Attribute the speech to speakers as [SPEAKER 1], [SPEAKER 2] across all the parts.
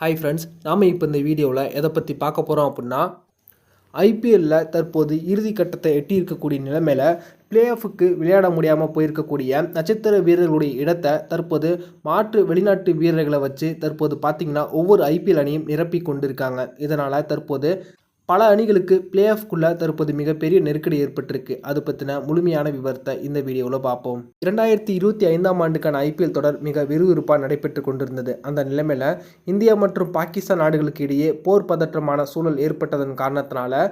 [SPEAKER 1] Hi friends நாம் இப்போ இந்த வீடியோவில் எதை பற்றி பார்க்க போகிறோம் அப்படின்னா ஐபிஎல்லில் தற்போது இறுதி கட்டத்தை எட்டி இருக்கக்கூடிய நிலைமையில் பிளே ஆஃபுக்கு விளையாட முடியாமல் போயிருக்கக்கூடிய நட்சத்திர வீரர்களுடைய இடத்தை தற்போது மாற்று வெளிநாட்டு வீரர்களை வச்சு தற்போது பார்த்திங்கன்னா ஒவ்வொரு ஐபிஎல் அணியும் நிரப்பி கொண்டிருக்காங்க. இதனால் தற்போது பல அணிகளுக்கு பிளே ஆஃப்குள்ளே தற்போது மிகப்பெரிய நெருக்கடி ஏற்பட்டிருக்கு. அது பற்றின முழுமையான விவரத்தை இந்த வீடியோவில் பார்ப்போம். இரண்டாயிரத்தி இருபத்தி ஐந்தாம் ஆண்டுக்கான ஐபிஎல் தொடர் மிக விறுவிறுப்பாக நடைபெற்று கொண்டிருந்தது. அந்த நிலைமையில் இந்தியா மற்றும் பாகிஸ்தான் நாடுகளுக்கு இடையே போர் பதற்றமான சூழல் ஏற்பட்டதன் காரணத்தினால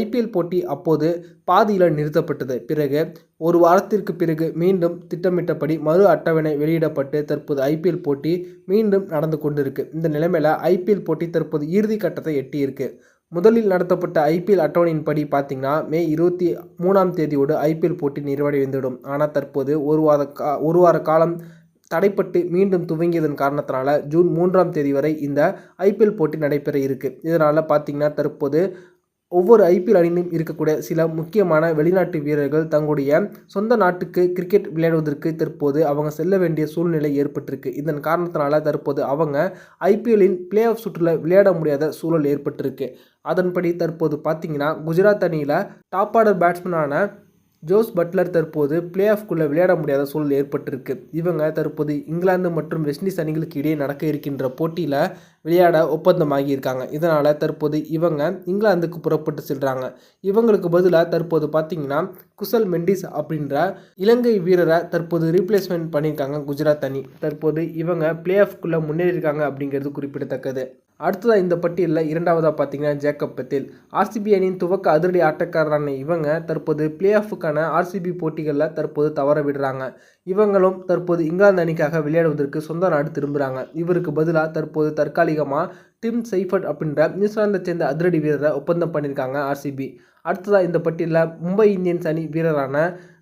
[SPEAKER 1] ஐபிஎல் போட்டி அப்போது பாதியில் நிறுத்தப்பட்டது. பிறகு ஒரு வாரத்திற்கு பிறகு மீண்டும் திட்டமிட்டபடி மறு அட்டவணை வெளியிடப்பட்டு தற்போது ஐபிஎல் போட்டி மீண்டும் நடந்து கொண்டிருக்கு. இந்த நிலைமையில் ஐபிஎல் போட்டி தற்போது இறுதி கட்டத்தை எட்டியிருக்கு. முதலில் நடத்தப்பட்ட ஐபிஎல் அட்டவணையின்படி பார்த்திங்கன்னா மே இருபத்தி மூணாம் தேதியோடு ஐபிஎல் போட்டி நிறைவடைந்துவிடும். ஆனால் தற்போது ஒரு வார கா ஒரு வார காலம் தடைப்பட்டு மீண்டும் துவங்கியதன் காரணத்தினால ஜூன் மூன்றாம் தேதி வரை இந்த ஐபிஎல் போட்டி நடைபெற இருக்குது இதனால் பார்த்தீங்கன்னா தற்போது ஒவ்வொரு ஐபிஎல் அணியிலும் இருக்கக்கூடிய சில முக்கியமான வெளிநாட்டு வீரர்கள் தங்களுடைய சொந்த நாட்டுக்கு கிரிக்கெட் விளையாடுவதற்கு தற்போது அவங்க செல்ல வேண்டிய சூழ்நிலை ஏற்பட்டிருக்கு. இதன் காரணத்தினால தற்போது அவங்க ஐபிஎல்லின் பிளே ஆஃப் சுற்றில் விளையாட முடியாத சூழல் ஏற்பட்டிருக்கு. அதன்படி தற்போது பார்த்தீங்கன்னா குஜராத் அணியில் டாப் ஆர்டர் பேட்ஸ்மேனான ஜோஸ் பட்லர் தற்போது பிளே ஆஃப்குள்ளே விளையாட முடியாத சூழல் ஏற்பட்டிருக்கு. இவங்க தற்போது இங்கிலாந்து மற்றும் வெஸ்ட் இண்டீஸ் அணிகளுக்கு இடையே நடக்க இருக்கின்ற போட்டியில் விளையாட ஒப்பந்தமாகியிருக்காங்க. இதனால் தற்போது இவங்க இங்கிலாந்துக்கு புறப்பட்டு செல்கிறாங்க இவங்களுக்கு பதிலாக தற்போது பார்த்தீங்கன்னா குசல் மெண்டிஸ் அப்படின்ற இலங்கை வீரரை தற்போது ரீப்ளேஸ்மெண்ட் பண்ணியிருக்காங்க குஜராத் அணி. தற்போது இவங்க பிளே ஆஃப்குள்ளே முன்னேறியிருக்காங்க அப்படிங்கிறது குறிப்பிடத்தக்கது. அடுத்ததாக இந்த பட்டியலில் இரண்டாவதாக பார்த்தீங்கன்னா ஜேக்கப் பத்தில். ஆர்சிபி அணியின் துவக்க அதிரடி ஆட்டக்காரரான இவங்க தற்போது பிளே ஆஃபுக்கான ஆர்சிபி போட்டிகளில் தற்போது தவற விடுறாங்க. இவங்களும் தற்போது இங்கிலாந்து அணிக்காக விளையாடுவதற்கு சொந்த நாடு திரும்புகிறாங்க இவருக்கு பதிலாக தற்போது தற்காலிகமாக டிம் சைஃபர்ட் அப்படின்ற நியூசிலாந்தை சேர்ந்த அதிரடி வீரரை ஒப்பந்தம் பண்ணியிருக்காங்க ஆர்சிபி அடுத்ததாக இந்த பட்டியலில் மும்பை இந்தியன்ஸ் அணி வீரரான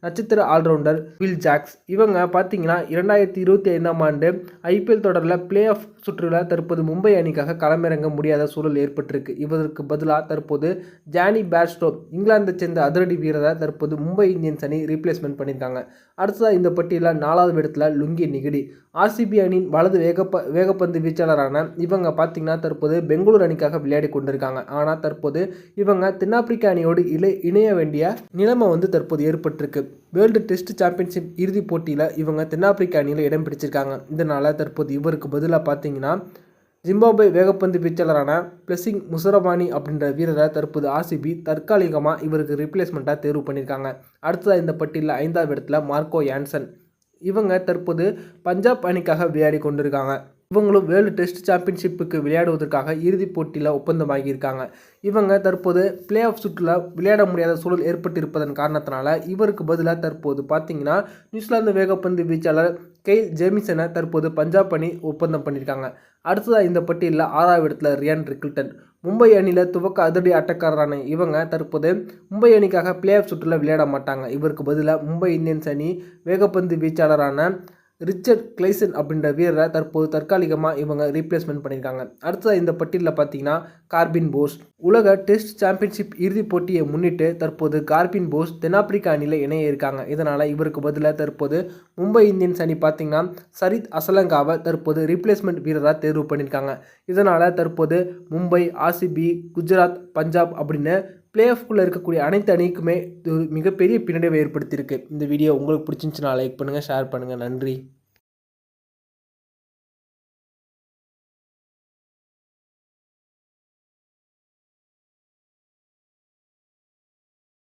[SPEAKER 1] நட்சத்திர ஆல்ரவுண்டர் வில் ஜாக்ஸ். இவங்க பார்த்தீங்கன்னா இரண்டாயிரத்தி இருபத்தி ஐந்தாம் ஆண்டு ஐபிஎல் தொடரில் பிளே ஆஃப் சுற்றுல தற்போது மும்பை அணிக்காக களமிறங்க முடியாத சூழல் ஏற்பட்டிருக்கு. இவருக்கு பதிலாக தற்போது ஜானி பேர்ஸ்டோ இங்கிலாந்தை சேர்ந்த அதிரடி வீரரை தற்போது மும்பை இந்தியன்ஸ் அணி ரீப்ளேஸ்மெண்ட் பண்ணியிருக்காங்க. அடுத்ததாக இந்த பட்டியலில் நாலாவது இடத்துல லுங்கி நிகடி. ஆர்சிபி அணியின் வலது வேகப்ப வேகப்பந்து வீச்சாளரான இவங்க பார்த்தீங்கன்னா தற்போது பெங்களூர் அணிக்காக விளையாடி கொண்டிருக்காங்க. ஆனால் தற்போது இவங்க தென்னாப்பிரிக்க அணியோட இணை இணைய வேண்டிய நிலைமை வந்து தற்போது ஏற்பட்டிருக்கு. வேர்ல்டு டெஸ்ட் சாம்பியன்ஷிப் இறுதிப் போட்டியில் இவங்க தென்னாப்பிரிக்க அணியில் இடம் பிடிச்சிருக்காங்க. இதனால் தற்போது இவருக்கு பதிலாக பார்த்தீங்கன்னா ஜிம்பாப்வே வேகப்பந்து வீச்சாளரான பிளஸிங் முசரபானி அப்படின்ற வீரரை தற்போது ஆர்சிபி தற்காலிகமாக இவருக்கு ரிப்ளேஸ்மெண்ட்டாக தேர்வு பண்ணியிருக்காங்க. அடுத்ததாக இந்த பட்டியலில் ஐந்தாவது இடத்துல மார்க்கோ யான்சன். இவங்க தற்போது பஞ்சாப் அணிக்காக விளையாடி கொண்டிருக்காங்க. இவங்களும் வேர்ல்டு டெஸ்ட் சாம்பியன்ஷிப்புக்கு விளையாடுவதற்காக இறுதிப் போட்டியில் ஒப்பந்தமாகியிருக்காங்க. இவங்க தற்போது பிளே ஆஃப் சுற்றில் விளையாட முடியாத சூழல் ஏற்பட்டிருப்பதன் காரணத்தினால இவருக்கு பதிலாக தற்போது பார்த்தீங்கன்னா நியூசிலாந்து வேகப்பந்து வீச்சாளர் கெயில் ஜேமிசனை தற்போது பஞ்சாப் அணி ஒப்பந்தம் பண்ணியிருக்காங்க. அடுத்ததாக இந்த பட்டியலில் ஆறாவது இடத்துல ரியான் ரிக்கில்டன் மும்பை அணியில் துவக்க அதிரடி ஆட்டக்காரரான இவங்க தற்போது மும்பை அணிக்காக பிளே ஆஃப் சுற்றில் விளையாட மாட்டாங்க. இவருக்கு பதிலாக மும்பை இந்தியன்ஸ் அணி வேகப்பந்து வீச்சாளரான ரிச்சர்ட் கிளைசன் அப்படின்ற வீரரை தற்போது தற்காலிகமாக இவங்க ரீப்ளேஸ்மெண்ட் பண்ணியிருக்காங்க. அடுத்ததாக இந்த பட்டியலில் பார்த்தீங்கன்னா கார்பின் போஸ். உலக டெஸ்ட் சாம்பியன்ஷிப் இறுதிப் போட்டியை முன்னிட்டு தற்போது கார்பின் போஸ் தென்னாப்பிரிக்கா அணியில் இணைய இருக்காங்க. இதனால் இவருக்கு பதிலாக தற்போது மும்பை இந்தியன்ஸ் அணி பார்த்தீங்கன்னா சரித் அசலங்காவை தற்போது ரீப்ளேஸ்மெண்ட் வீரராக தேர்வு பண்ணியிருக்காங்க. இதனால் தற்போது மும்பை ஆர்சிபி குஜராத் பஞ்சாப் அப்படின்னு பிளே ஆஃப்குள்ளே இருக்கக்கூடிய அனைத்து அணிக்குமே இது ஒரு மிகப்பெரிய பின்னடைவை ஏற்படுத்தியிருக்கு. இந்த வீடியோ உங்களுக்கு பிடிச்சிருந்துச்சுன்னா லைக் பண்ணுங்கள் ஷேர் பண்ணுங்கள் நன்றி.